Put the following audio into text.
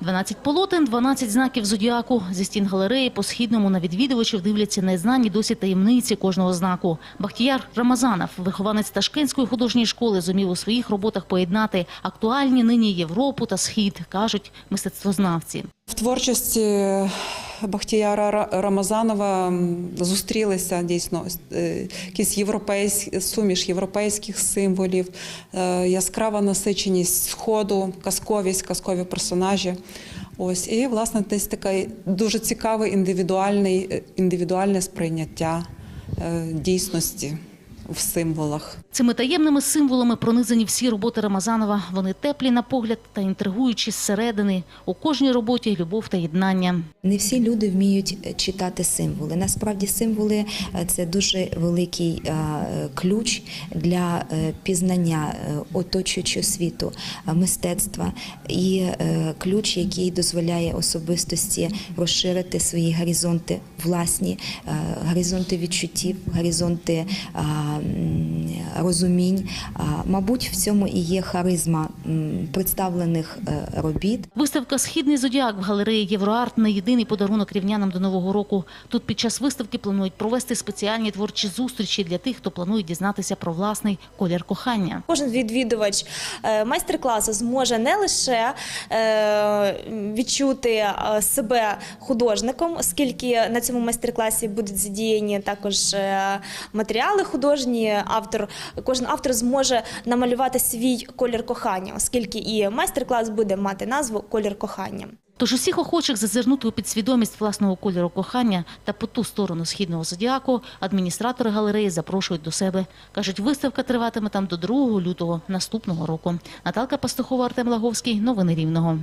12 полотен, 12 знаків зодіаку. Зі стін галереї по східному на відвідувачів дивляться незнані досі таємниці кожного знаку. Бахтіяр Рамазанов, вихованець Ташкентської художньої школи, зумів у своїх роботах поєднати актуальні нині Європу та Схід, кажуть мистецтвознавці. В творчості Бахтіяра Рамазанова зустрілися дійсно е, якісь європейські суміш європейських символів, е, яскрава насиченість сходу, казковість, казкові персонажі. Ось і власне десь таке дуже цікаве е, індивідуальне сприйняття дійсності в символах. Цими таємними символами пронизані всі роботи Рамазанова. Вони теплі на погляд та інтригуючі зсередини. У кожній роботі любов та єднання. Не всі люди вміють е, читати символи. Насправді символи е, це дуже великий е, ключ для пізнання оточуючого світу, мистецтва і ключ, який дозволяє особистості розширити свої горизонти власні, горизонти відчуттів, горизонти розумінь. Мабуть, в цьому і є харизма представлених е, робіт. Виставка Східний зодіак в галереї Євроарт не єдиний подарунок рівнянам до нового року. Тут під час виставки планують провести спеціальні творчі зустрічі для тих, хто планує дізнатися про власний колір кохання. Кожен відвідувач е, майстер-класу зможе не лише е, відчути себе художником, оскільки на цьому майстер-класі будуть задіяні також матеріали художні. Автор кожен автор зможе намалювати свій колір кохання, оскільки і майстер-клас буде мати назву Колір кохання. Тож усіх охочих зазирнути у підсвідомість власного кольору кохання та по ту сторону східного зодіаку адміністратори галереї запрошують до себе. Кажуть, виставка триватиме там до 2 лютого наступного року. Наталка Пастухова, Артем Лаговський. Новини Рівного.